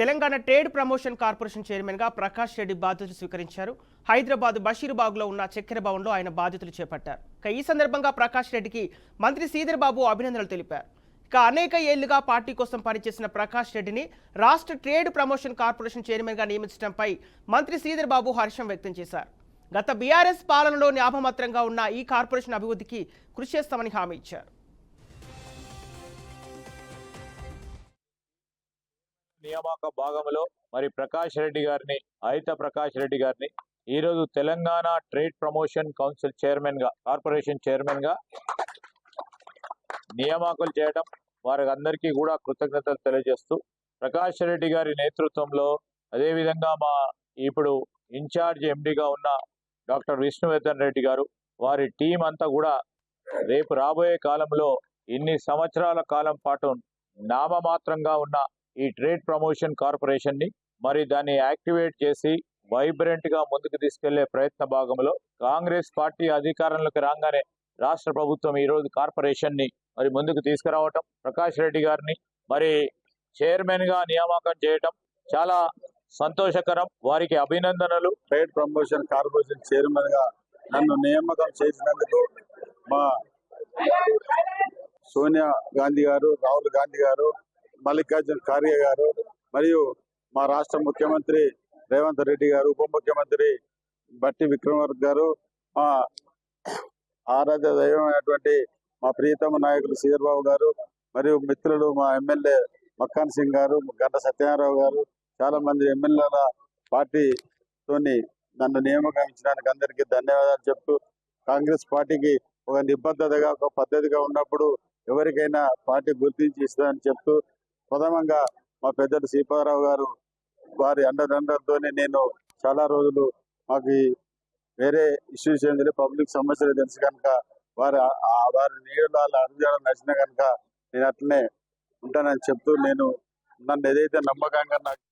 Telangana trade promotion corporation చైర్మన్గా ప్రకాష్ రెడ్డి బాధ్యతలు స్వీకరించారు. హైదరాబాద్ బషీర్బాగ్లో ఉన్న చక్కెర భవన్లో ఆయన బాధ్యతలు చేపట్టారు. ఇక ఈ సందర్భంగా ప్రకాష్ రెడ్డికి మంత్రి శ్రీధర్ బాబు అభినందనలు తెలిపారు. ఇక అనేక ఏళ్ళుగా పార్టీ కోసం పనిచేసిన ప్రకాష్ రెడ్డిని రాష్ట్ర ట్రేడ్ ప్రమోషన్ కార్పొరేషన్ చైర్మన్గా నియమించడంపై మంత్రి శ్రీధర్ బాబు హర్షం వ్యక్తం చేశారు. గత బీఆర్ఎస్ పాలనలో న్యాభమాత్రంగా ఉన్న ఈ కార్పొరేషన్ అభివృద్ధికి కృషి చేస్తామని హామీ ఇచ్చారు. నియామక భాగంలో మరి ప్రకాష్ రెడ్డి గారిని అయిత ప్రకాష్ రెడ్డి గారిని ఈ రోజు తెలంగాణ ట్రేడ్ ప్రమోషన్ కౌన్సిల్ చైర్మన్గా కార్పొరేషన్ చైర్మన్గా నియామకాలు చేయడం వారికి అందరికీ కూడా కృతజ్ఞతలు తెలియజేస్తూ ప్రకాష్ రెడ్డి గారి నేతృత్వంలో అదేవిధంగా మా ఇప్పుడు ఇన్ఛార్జ్ ఎండిగా ఉన్న డాక్టర్ విష్ణువర్ధన్ రెడ్డి గారు వారి టీం అంతా కూడా రేపు రాబోయే కాలంలో ఇన్ని సంవత్సరాల కాలం పాటు నామమాత్రంగా ఉన్న ఈ ట్రేడ్ ప్రమోషన్ కార్పొరేషన్ని మరి దాన్ని యాక్టివేట్ చేసి వైబ్రెంట్గా ముందుకు తీసుకెళ్ళే ప్రయత్న భాగంలో కాంగ్రెస్ పార్టీ అధికారంలోకి రాగానే రాష్ట్ర ప్రభుత్వం ఈ రోజు కార్పొరేషన్ని మరి ముందుకు తీసుకురావటం ప్రకాష్ రెడ్డి గారిని మరి చైర్మన్గా నియామకం చేయటం చాలా సంతోషకరం. వారికి అభినందనలు. ట్రేడ్ ప్రమోషన్ కార్పొరేషన్ చైర్మన్గా నన్ను నియామకం చేసినందుకు మా సోనియా గాంధీ గారు రాహుల్ గాంధీ గారు మల్లికార్జున్ ఖార్గే గారు మరియు మా రాష్ట్ర ముఖ్యమంత్రి రేవంత్ రెడ్డి గారు ఉప ముఖ్యమంత్రి బట్టి విక్రమార్క గారు మా ఆరాధ్య దైవమైనటువంటి మా ప్రియతమ నాయకులు సీధర్బాబు గారు మరియు మిత్రులు మా ఎమ్మెల్యే మక్కాన్ సింగ్ గారు గంట సత్యనారాయణ గారు చాలా మంది ఎమ్మెల్యేల పార్టీతోని నన్ను నియామకం అందరికీ ధన్యవాదాలు చెప్తూ కాంగ్రెస్ పార్టీకి ఒక నిబద్ధతగా ఒక పద్ధతిగా ఉన్నప్పుడు ఎవరికైనా పార్టీ గుర్తించి ఇస్తుందని చెప్తూ ప్రథమంగా మా పెద్దలు సీపారావు గారు వారి అండదండలతోనే నేను చాలా రోజులు మాకు వేరే ఇష్యూస్ ఏంటి పబ్లిక్ సమస్యలు తెలుసు కనుక వారి వారి నీళ్ళ అడుగుజాడలు నచ్చిన కనుక నేను అట్లనే ఉంటానని చెప్తూ నేను నన్ను ఏదైతే నమ్మకంగా నాకు